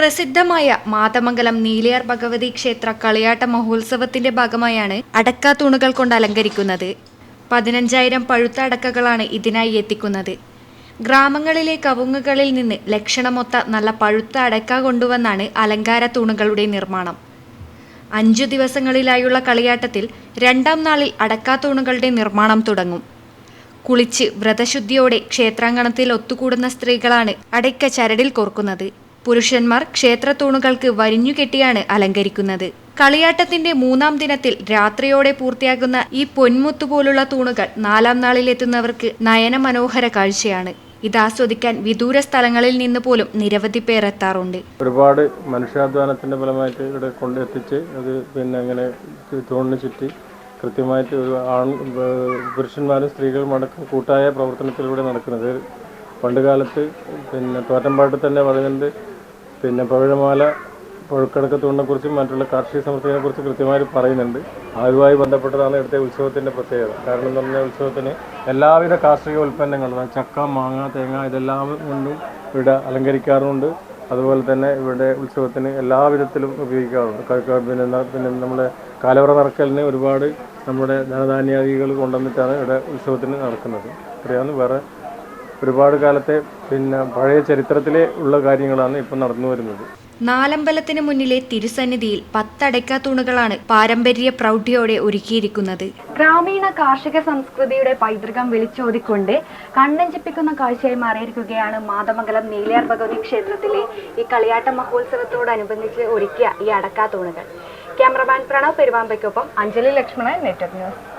പ്രസിദ്ധമായ മാതമംഗലം നീലയാർ ഭഗവതി ക്ഷേത്ര കളിയാട്ട മഹോത്സവത്തിന്റെ ഭാഗമായാണ് അടക്കാത്തൂണുകൾ കൊണ്ട് അലങ്കരിക്കുന്നത്. പതിനഞ്ചായിരം പഴുത്ത അടക്കകളാണ് ഇതിനായി എത്തിക്കുന്നത്. ഗ്രാമങ്ങളിലെ കവുങ്ങുകളിൽ നിന്ന് ലക്ഷണമൊത്ത നല്ല പഴുത്ത അടക്ക കൊണ്ടുവന്നാണ് അലങ്കാര തൂണുകളുടെ നിർമ്മാണം. അഞ്ചു ദിവസങ്ങളിലായുള്ള കളിയാട്ടത്തിൽ രണ്ടാം നാളിൽ അടക്കാത്തൂണുകളുടെ നിർമ്മാണം തുടങ്ങും. കുളിച്ച് വ്രതശുദ്ധിയോടെ ക്ഷേത്രാങ്കണത്തിൽ ഒത്തുകൂടുന്ന സ്ത്രീകളാണ് അടയ്ക്ക ചരടിൽ കോർക്കുന്നത്. പുരുഷന്മാർ ക്ഷേത്രത്തൂണുകൾക്ക് വരിഞ്ഞുകെട്ടിയാണ് അലങ്കരിക്കുന്നത്. കളിയാട്ടത്തിന്റെ മൂന്നാം ദിനത്തിൽ രാത്രിയോടെ പൂർത്തിയാകുന്ന ഈ പൊന്മുത്തു പോലുള്ള തൂണുകൾ നാലാം നാളിലെത്തുന്നവർക്ക് നയനമനോഹര കാഴ്ചയാണ്. ഇത് ആസ്വദിക്കാൻ വിദൂര സ്ഥലങ്ങളിൽ നിന്ന് പോലും നിരവധി പേർ എത്താറുണ്ട്. ഒരുപാട് മനുഷ്യാധ്വാനത്തിന്റെ ഫലമായിട്ട് ഇവിടെ കൊണ്ടെത്തിച്ച് അത് പിന്നെ അങ്ങനെ തൂണിന് ചുറ്റി കൃത്യമായിട്ട് ഒരു ആൺ പുരുഷന്മാരും സ്ത്രീകളും അടക്കം കൂട്ടായ പ്രവർത്തനത്തിലൂടെ നടക്കുന്നത്. പണ്ട് കാലത്ത് പിന്നെ തോറ്റമ്പാട്ട് തന്നെ പറയുന്നുണ്ട് പിന്നെ പവിഴമാല പുഴക്കടക്കത്തൂണിനെ കുറിച്ചും മറ്റുള്ള കാർഷിക സമൃദ്ധിയെ കുറിച്ച് കൃത്യമായി പറയുന്നുണ്ട്. അതുമായി ബന്ധപ്പെട്ടതാണ് ഇവിടുത്തെ ഉത്സവത്തിന്റെ പ്രത്യേകത. കാരണം എന്ന് പറഞ്ഞാൽ ഉത്സവത്തിന് എല്ലാവിധ കാർഷിക ഉൽപ്പന്നങ്ങളും ചക്ക മാങ്ങ തേങ്ങ ഇതെല്ലാം കൊണ്ടും ഇവിടെ അലങ്കരിക്കാറുണ്ട് അതുപോലെ തന്നെ ഇവിടെ ഉത്സവത്തിന് എല്ലാ വിധത്തിലും ഉപയോഗിക്കാറുണ്ട്. പിന്നെ പിന്നെ നമ്മുടെ കാലവറ നടക്കലിന് ഒരുപാട് നമ്മുടെ ധനധാന്യാദികൾ കൊണ്ടുവന്നിട്ടാണ് ഇവിടെ ഉത്സവത്തിന് നടക്കുന്നത്. അത്രയാണ് വേറെ ഒരുപാട് കാലത്തെ പിന്നെ പഴയ ചരിത്രത്തിലെ ഉള്ള കാര്യങ്ങളാണ് ഇപ്പം നടന്നു വരുന്നത്. നാലമ്പലത്തിന് മുന്നിലെ തിരുസന്നിധിയിൽ പത്തടയ്ക്ക തൂണുകളാണ് പാരമ്പര്യ പ്രൗഢിയോടെ ഒരുക്കിയിരിക്കുന്നത്. ഗ്രാമീണ കാർഷിക സംസ്കൃതിയുടെ പൈതൃകം വിളിച്ചോതിക്കൊണ്ട് കണ്ണഞ്ചിപ്പിക്കുന്ന കാഴ്ചയായി മാറിയിരിക്കുകയാണ് മാതമംഗലം നീലിയാർ ഭഗവതി ക്ഷേത്രത്തിലെ ഈ കളിയാട്ട മഹോത്സവത്തോടനുബന്ധിച്ച് ഒരുക്കിയ ഈ അടക്കാത്തൂണുകൾ ക്യാമറമാൻ പ്രണവ് പെരുവാമ്പയ്ക്കൊപ്പം അഞ്ജലി ലക്ഷ്മണൻ നെറ്റ്വർക്ക് ന്യൂസ്.